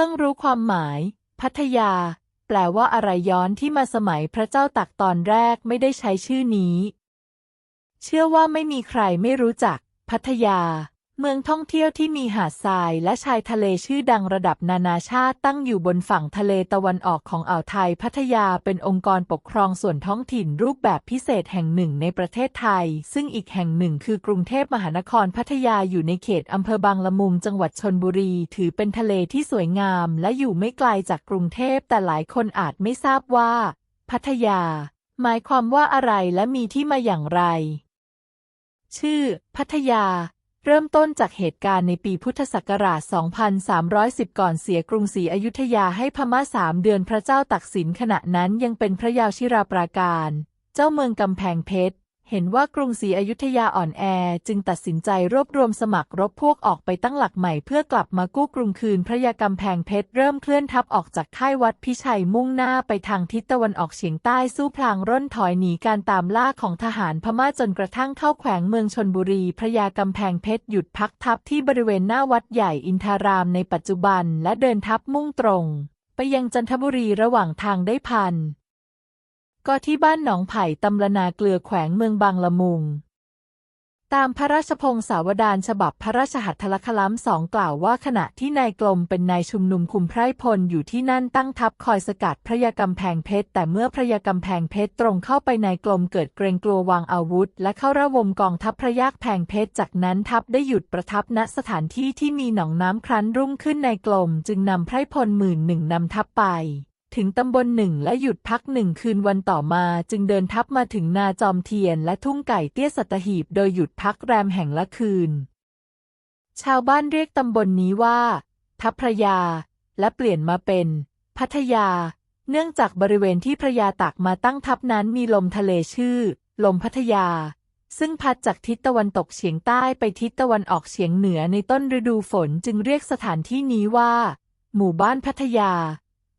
พิ่งรู้ความหมาย พัทยา แปลว่าอะไรย้อนที่มาสมัยพระเจ้าตักตอนแรกไม่ได้ใช้ชื่อนี้ เชื่อว่าไม่มีใครไม่รู้จัก พัทยา เมืองท่องเที่ยวที่มีหาดทรายและชายทะเลชื่อดังระดับนานาชาติตั้งอยู่บนฝั่งทะเลตะวันออกของอ่าวไทยพัทยาเป็นองค์กรปกครองส่วนท้องถิ่นรูปแบบพิเศษแห่งหนึ่งในประเทศไทย ซึ่งอีกแห่งหนึ่งคือกรุงเทพมหานครพัทยาอยู่ในเขตอำเภอบางละมุงจังหวัดชนบุรี ถือเป็นทะเลที่สวยงามและอยู่ไม่ไกลจากกรุงเทพแต่หลายคนอาจไม่ทราบว่า พัทยา หมายความว่าอะไรและมีที่มาอย่างไร ชื่อ พัทยา เริ่มต้นจากเหตุการณ์ในปีพุทธศักราช 2310 ก่อนเสียกรุงศรีอยุธยาให้พม่าสามเดือนพระเจ้าตักสินขณะนั้นยังเป็นพระยาวชิราปราการ เจ้าเมืองกำแพงเพชร เห็นว่ากรุงศรีอยุธยาอ่อนแอจึงตัดสินใจรวบรวมสมัครรบพวกออกไปตั้งหลักใหม่เพื่อกลับมากู้กรุงคืนพระยากำแพงเพชรเริ่มเคลื่อนทัพออกจากค่ายวัดพิชัยมุ่งหน้าไปทางทิศตะวันออกเฉียงใต้สู้พลางร่นถอยหนีการตามล่าของทหารพม่าจนกระทั่งเข้าแขวงเมืองชนบุรี พระยากำแพงเพชรหยุดพักทัพที่บริเวณหน้าวัดใหญ่อินทารามในปัจจุบันและเดินทัพมุ่งตรง ไปยังจันทบุรีระหว่างทางได้พัน ก็ที่บ้านหนองไผ่ตำลนาเกลือแขวงเมืองบางละมุง ตามพระราชพงศาวดารฉบับพระราชหัตถลคลัมสองกล่าวว่าขณะที่นายกลมเป็นนายชุมนุมคุมไพรพลอยู่ที่นั่นตั้งทัพคอยสกัดพระยากำแพงเพชร แต่เมื่อพระยากำแพงเพชรตรงเข้าไปนายกลมเกิดเกรงกลัววางอาวุธ และเข้าระวมกองทัพพระยากแพงเพชรจากนั้นทัพได้หยุดประทับณสถานที่ที่มีหนองน้ำครั้นรุ่งขึ้นนายกลม จึงนำไพรพลหมื่นหนึ่งนำทัพไป ถึงตำบลหนึ่งและหยุดพักหนึ่งคืนวันต่อมาจึงเดินทัพมาถึงนาจอมเทียนและทุ่งไก่เตี้ยสัตหีบโดยหยุดพักแรมแห่งละคืน ชาวบ้านเรียกตำบลนนี้ว่า ทัพพระยา และเปลี่ยนมาเป็น พัทยา เนื่องจากบริเวณที่พระยาตากมาตั้งทัพนั้นมีลมทะเลชื่อ ลมพัทยา ซึ่งพัดจากทิศตะวันตกเฉียงใต้ไปทิศตะวันออกเฉียงเหนือในต้นฤดูฝนจึงเรียกสถานที่นี้ว่า หมู่บ้านพัทยา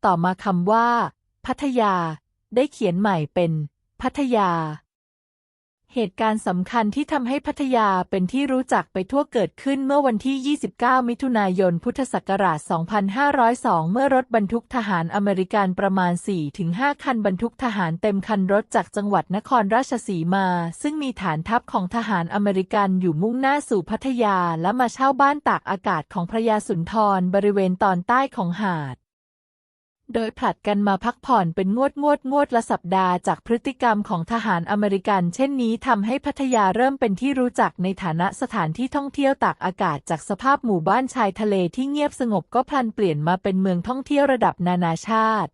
ต่อมาคำว่า พัทยา ได้เขียนใหม่เป็น พัทยา เหตุการณ์สำคัญที่ทำให้พัทยาเป็นที่รู้จักไปทั่วเกิดขึ้นเมื่อวันที่ 29 มิถุนายน พุทธศักราช 2502 เมื่อรถบรรทุกทหารอเมริกันประมาณ 4-5 คันบรรทุกทหารเต็มคันรถจากจังหวัดนครราชสีมา ซึ่งมีฐานทัพของทหารอเมริกันอยู่มุ่งหน้าสู่พัทยาและมาเช่าบ้านตากอากาศของพระยาสุนทรบริเวณตอนใต้ของหาด โดยผลัดกันมาพักผ่อนเป็นงวดงวดงวดละสัปดาห์จากพฤติกรรมของทหารอเมริกัน เช่นนี้ทำให้พัทยาเริ่มเป็นที่รู้จักในฐานะสถานที่ท่องเที่ยวตากอากาศจากสภาพหมู่บ้านชายทะเลที่เงียบสงบก็พลันเปลี่ยนมาเป็นเมืองท่องเที่ยวระดับนานาชาติ